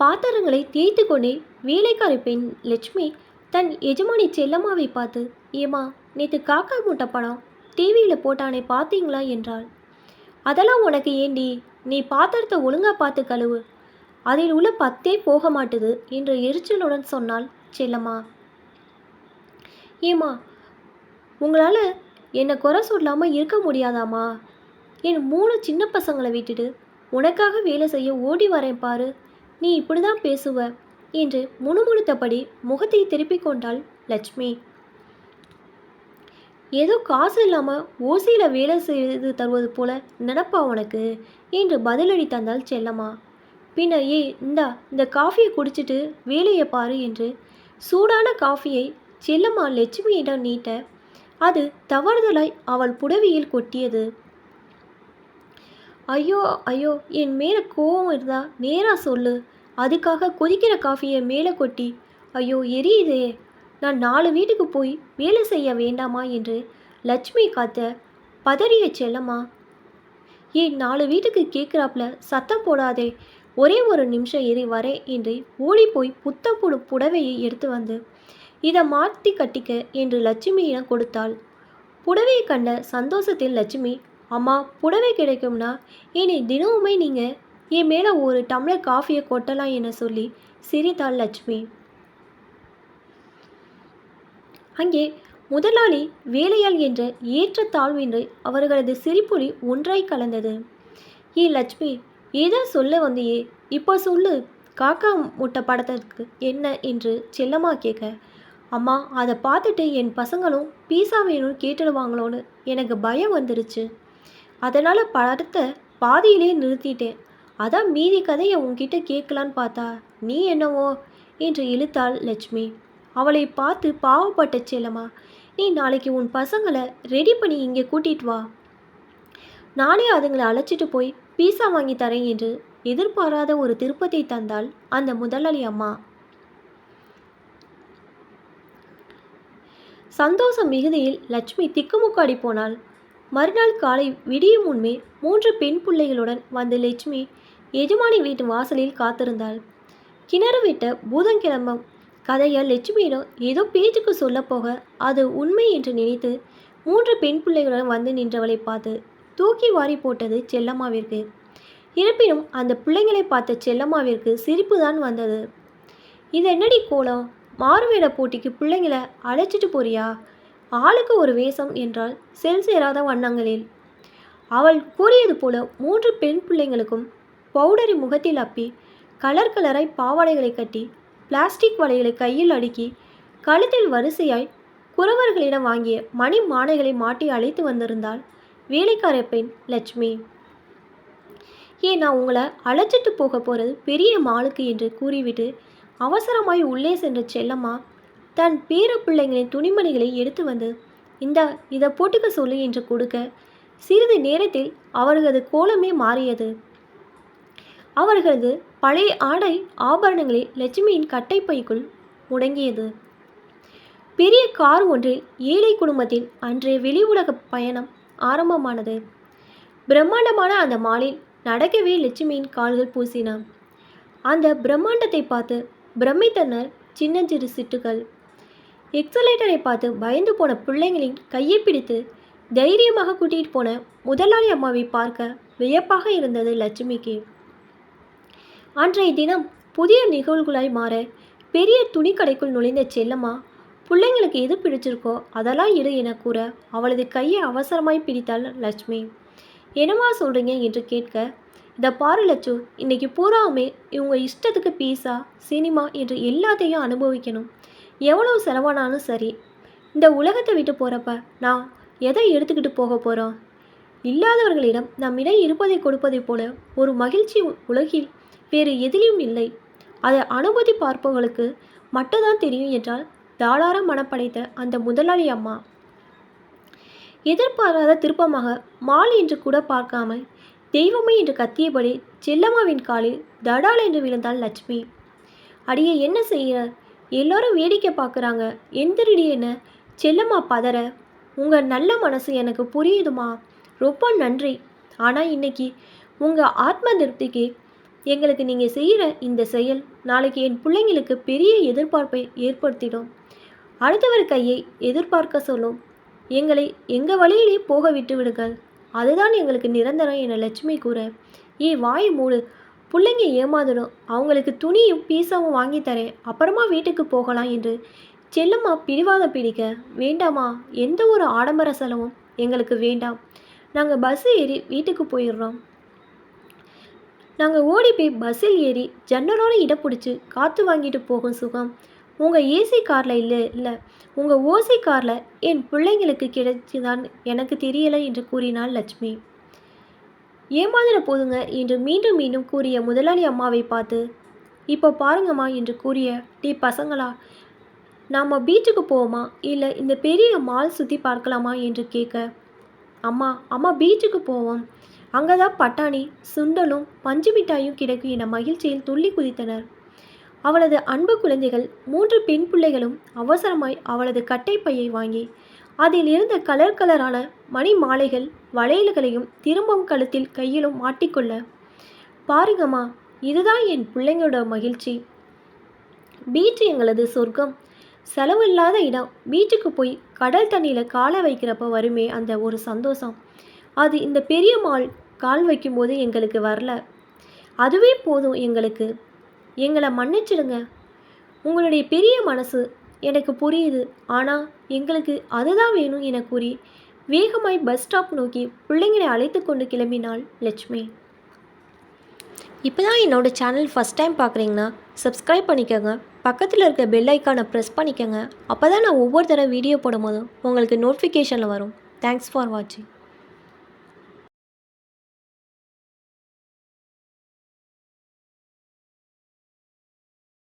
பாத்திரங்களை தேய்த்து கொண்டே வேலைக்காரி பெண் லட்சுமி தன் எஜமானி செல்லம்மாவை பார்த்து ஏமா நேற்று காக்கா மூட்டை படம் டிவியில் போட்டானே பார்த்தீங்களா? என்றாள். அதெல்லாம் உனக்கு ஏண்டி? நீ பாத்திரத்தை ஒழுங்காக பார்த்து கழுவு. அதில் உள்ள பத்தே போக மாட்டுது என்று எரிச்சலுடன் சொன்னாள் செல்லம்மா. ஏமா உங்களால் என்னை குறை சொல்லாமல் இருக்க முடியாதாம்மா? என் மூணு சின்ன பசங்களை விட்டுட்டு உனக்காக வேலை செய்ய ஓடி வரேன் பாரு நீ இப்படி தான் பேசுவ? என்று முணுமுணுத்தபடி முகத்தை திருப்பிக் கொண்டாள் லட்சுமி. ஏதோ காசு இல்லாமல் ஓசியில் வேலை செய்து தருவது போல நினப்பா உனக்கு? என்று பதிலடி தந்தாள் செல்லம்மா. பின்ன ஏ இந்தா இந்த காஃபியை குடிச்சிட்டு வேலையை பாரு என்று சூடான காஃபியை செல்லம்மா லட்சுமியிடம் நீட்ட அது தவறுதலாய் அவள் புடவியில் கொட்டியது. ஐயோ ஐயோ என் மேலே கோவம் இருந்தா நேராக சொல்லு. அதுக்காக கொதிக்கிற காஃபியை மேலே கொட்டி ஐயோ எரியுதே. நான் நாலு வீட்டுக்கு போய் வேலை செய்ய வேண்டாமா? என்று லட்சுமி காத்த பதறிய செல்லம்மா ஏன் நாலு வீட்டுக்கு கேட்குறாப்புல சத்தம் போடாதே. ஒரே ஒரு நிமிஷம் எரி வரேன் என்று ஓடிப்போய் புத்தம் புடு புடவையை எடுத்து வந்து இதை மாற்றி கட்டிக்க என்று லட்சுமியிடம் கொடுத்தாள். புடவையை கண்ட சந்தோஷத்தில் லட்சுமி அம்மா புடவை கிடைக்கும்னா? இனி தினமுமே நீங்கள் என் மேலே ஒரு டம்ளர் காஃபியை கொட்டலாம் என சொல்லி சிரித்தாள் லட்சுமி. அங்கே முதலாளி வேலையாள் என்ற ஏற்ற தாழ்வின்றி அவர்களது சிரிப்பொலி ஒன்றாய் கலந்தது. ஏ லட்சுமி ஏதோ சொல்ல வந்தியே? இப்போ சொல்லு காக்கா முட்டை படத்திற்கு என்ன என்று செல்லம்மா கேட்க. அம்மா அதை பார்த்துட்டு என் பசங்களும் பீஸா வேணும்னு கேட்டுடுவாங்களோன்னு எனக்கு பயம் வந்துருச்சு. அதனால் படத்தை பாதியிலே நிறுத்திட்டேன். அதான் மீதி கதையை உன்கிட்ட கேட்கலான்னு பார்த்தா நீ என்னவோ? என்று இழுத்தாள் லட்சுமி. அவளை பார்த்து பாவப்பட்ட செல்லம்மா நீ நாளைக்கு உன் பசங்களை ரெடி பண்ணி இங்கே கூட்டிட்டு வா. நானே அதுங்களை அழைச்சிட்டு போய் பீஸா வாங்கி தரேன் என்று எதிர்பாராத ஒரு திருப்பத்தை தந்தாள் அந்த முதலாளி அம்மா. சந்தோஷம் மிகுதியில் லட்சுமி திக்குமுக்காடி போனாள். மறுநாள் காலை விடியும் முன்பே மூன்று பெண் பிள்ளைகளுடன் வந்த லட்சுமி எஜமானி வீட்டு வாசலில் காத்திருந்தாள். கிணறு விட்ட பூதங்கிழம்பம் கதையை லட்சுமியிடம் ஏதோ பேச்சுக்கு சொல்லப்போக அது உண்மை என்று நினைத்து மூன்று பெண் பிள்ளைகளுடன் வந்து நின்றவளை பார்த்து தூக்கி வாரி போட்டது செல்லம்மாவிற்கு. இருப்பினும் அந்த பிள்ளைங்களை பார்த்த செல்லம்மாவிற்கு சிரிப்பு தான் வந்தது. இது என்னடி கோலம்? மாறுவேட போட்டிக்கு பிள்ளைங்களை அழைச்சிட்டு போறியா? ஆளுக்கு ஒரு வேஷம் என்றால் செல் சேராத வண்ணங்களில். அவள் கூறியது போல மூன்று பெண் பிள்ளைங்களுக்கும் பவுடரி முகத்தில் அப்பி கலர் கலராய் பாவாடைகளை கட்டி பிளாஸ்டிக் வலைகளை கையில் அடுக்கி கழுத்தில் வரிசையாய் குறவர்களிடம் வாங்கிய மணி மானைகளை மாட்டி அழைத்து வந்திருந்தாள் வேலைக்கார பெண் லட்சுமி. ஏ நான் உங்களை அழைச்சிட்டு போக போகிறது பெரிய மாளுக்கு என்று கூறிவிட்டு அவசரமாய் உள்ளே சென்ற செல்லம்மா தன் பேர பிள்ளைங்களின் துணிமணிகளை எடுத்து வந்து இந்த இதை போட்டுக்க சொல்லு என்று கொடுக்க சிறிது நேரத்தில் அவர்களது கோலமே மாறியது. அவர்களது பழைய ஆடை ஆபரணங்களில் லட்சுமியின் கட்டைப்பைக்குள் முடங்கியது. பெரிய கார் ஒன்றில் ஏழை குடும்பத்தின் அன்றைய வெளி உலக பயணம் ஆரம்பமானது. பிரம்மாண்டமான அந்த மாலில் நடக்கவே லட்சுமியின் கால்கள் பூசின. அந்த பிரம்மாண்டத்தை பார்த்து பிரமித்தனர் சின்னஞ்சிறு சிட்டுகள் எக்ஸலேட்டரை பார்த்து பயந்து போன பிள்ளைங்களின் கையை பிடித்து தைரியமாக கூட்டிகிட்டு போன முதலாளி அம்மாவை பார்க்க வியப்பாக இருந்தது லட்சுமிக்கு. அன்றைய தினம் புதிய நிகழ்வுகளாய் மாற பெரிய துணிக்கடைக்குள் நுழைந்த செல்லம்மா பிள்ளைங்களுக்கு எது பிடிச்சிருக்கோ அதெல்லாம் இரு என கூற அவளது கையை அவசரமாய் பிடித்தாள் லட்சுமி. என்னமா சொல்கிறீங்க என்று கேட்க இதை பாரு லட்சு இன்னைக்கு பூராவுமே இவங்க இஷ்டத்துக்கு பீஸா சினிமா என்று எல்லாத்தையும் அனுபவிக்கணும். எவ்வளவு செலவானாலும் சரி இந்த உலகத்தை விட்டு போகிறப்ப நான் எதை எடுத்துக்கிட்டு போக போகிறோம் இல்லாதவர்களிடம் நம்மிடம் இருப்பதை கொடுப்பதைப் போல ஒரு மகிழ்ச்சி உலகில் வேறு எதிலும் இல்லை. அதை அனுமதி பார்ப்பவர்களுக்கு மட்டும்தான் தெரியும் என்றால் தாளார மனப்படைத்த அந்த முதலாளி அம்மா. எதிர்பாராத திருப்பமாக மால் என்று கூட பார்க்காமல் தெய்வமே என்று கத்தியபடி செல்லம்மாவின் காலில் தடால் என்று விழுந்தாள் லட்சுமி. அடியே என்ன செய்கிறார் எல்லோரும் வேடிக்கை பார்க்குறாங்க எந்திரடி என்ன? செல்லம்மா பதற. உங்கள் நல்ல மனசு எனக்கு புரியுதுமா. ரொம்ப நன்றி. ஆனால் இன்னைக்கு உங்கள் ஆத்ம திருப்திக்கு எங்களுக்கு நீங்கள் செய்கிற இந்த செயல் நாளைக்கு என் பிள்ளைங்களுக்கு பெரிய எதிர்பார்ப்பை ஏற்படுத்திடும். அடுத்தவர் கையை எதிர்பார்க்க சொல்லும். எங்களை எங்கள் வழியிலே போக விட்டு விடுங்கள். அதுதான் எங்களுக்கு நிரந்தரம் என லட்சுமி கூற ஏ வாய் மூடு. பிள்ளைங்க ஏமாதணும் அவங்களுக்கு துணியும் பீஸாவும் வாங்கி தரேன். அப்புறமா வீட்டுக்கு போகலாம் என்று செல்லம்மா பிடிவாதம் பிடிக்க வேண்டாமா எந்த ஒரு ஆடம்பர செலவும் எங்களுக்கு வேண்டாம். நாங்கள் பஸ் ஏறி வீட்டுக்கு போயிடுறோம். நாங்கள் ஓடி போய் பஸ்ஸில் ஏறி ஜன்னலோட இடம் பிடிச்சி காற்று வாங்கிட்டு போகும் சுகம். உங்கள் ஏசி காரில் இல்லை இல்லை. உங்கள் ஓசி காரில் என் பிள்ளைங்களுக்கு கிடைச்சிதான் எனக்கு தெரியலை என்று கூறினாள் லட்சுமி. ஏமாதிர போதுங்க என்று மீண்டும் மீண்டும் கூறிய முதலாளி அம்மாவை பார்த்து இப்போ பாருங்கம்மா என்று கூறிய டீ பசங்களா நாம் பீச்சுக்கு போவோமா? இல்லை இந்த பெரிய மால் சுற்றி பார்க்கலாமா? என்று கேட்க அம்மா அம்மா பீச்சுக்கு போவோம். அங்கே தான் பட்டாணி சுண்டலும் பஞ்சு மிட்டாயும் கிடைக்கும் என மகிழ்ச்சியில் துள்ளி குதித்தனர். அவளது அன்பு குழந்தைகள் மூன்று பெண் பிள்ளைகளும் அவசரமாய் அவளது கட்டைப்பையை வாங்கி அதில் இருந்த கலர் கலரான மணி மாலைகள் வளையல்களையும் திரும்பவும் கழுத்தில் கையிலும் மாட்டிக்கொள்ள பாருங்கம்மா இதுதான் என் பிள்ளைங்களோட மகிழ்ச்சி. பீச் எங்களது சொர்க்கம். செலவு இல்லாத இடம். பீச்சுக்கு போய் கடல் தண்ணியில் காலை வைக்கிறப்ப வருமே அந்த ஒரு சந்தோஷம். அது இந்த பெரிய மால் கால் வைக்கும்போது எங்களுக்கு வரல. அதுவே போதும் எங்களுக்கு. எங்களை மன்னிச்சிடுங்க. உங்களுடைய பெரிய மனசு எனக்கு புரியுது. ஆனால் எங்களுக்கு அதுதான் வேணும் என கூறி வேகமாய் பஸ் ஸ்டாப் நோக்கி பிள்ளைங்களை அழைத்து கொண்டு கிளம்பினாள் லட்சுமி. இப்போ தான் என்னோடய சேனல் ஃபஸ்ட் டைம் பார்க்குறீங்கன்னா சப்ஸ்கிரைப் பண்ணிக்கோங்க. பக்கத்தில் இருக்க பெல் ஐக்கானை ப்ரெஸ் பண்ணிக்கோங்க. அப்போ தான் நான் ஒவ்வொரு தடவை வீடியோ போடும்போதும் உங்களுக்கு நோட்டிஃபிகேஷனில் வரும். தேங்க்ஸ் ஃபார் வாட்சிங்